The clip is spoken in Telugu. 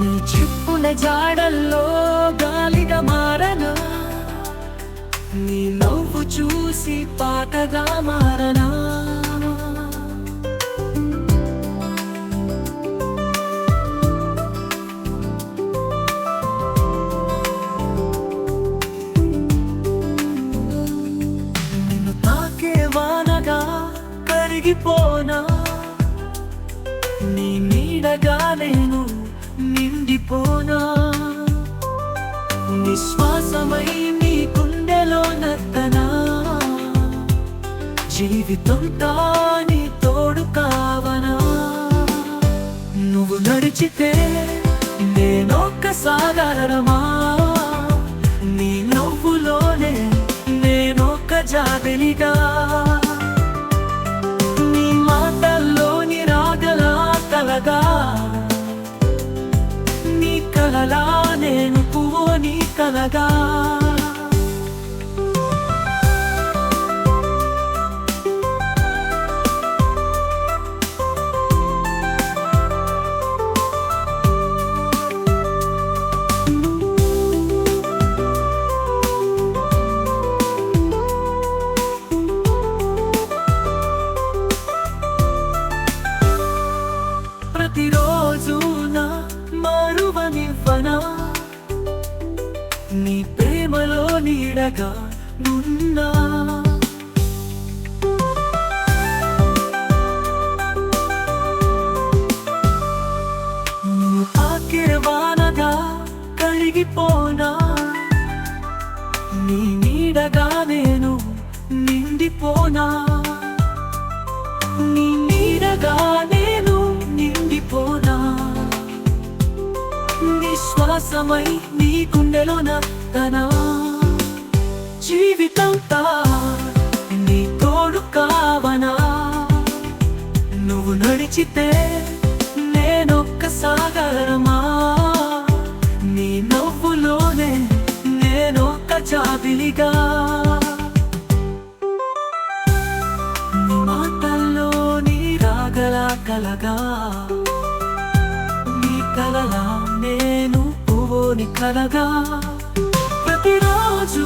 చెప్పుల జాడల్లో గాలిగా మారనా? నీ నవ్వు చూసి పాటగా మారనా? నిన్ను వానగా కరిగిపోనా? నీ నీడగా నేను నిండిపోనా నిశ్వాసమై నీ గుండెలో నత్తనా? జీవితం తాని తోడు కావనా? నువ్వు నడిచితే నేనొక్క సాగరమా నీ నవ్వులోనే నేనొక్క జాబిలిగా? కలలా నేను పువ్వుని కలగా నీ ప్రేమలో నీడగా నున్నా. నువ్వు తాకే కరిగిపోనా? నీ నీడగా నేను నిండిపోనా? నిశ్వాసమై నీ గుండెలో నత్తనా జీవితంతా నీ తోడు కావనా? నువ్వు నడిచితే నేనొక్క సాగరమా? నీ నవ్వులోనే నేనొక్క జాబిలిగా. మాటల్లో నీ రాగలా కలగా. నీ కలలా కలగా ప్రతిరోజు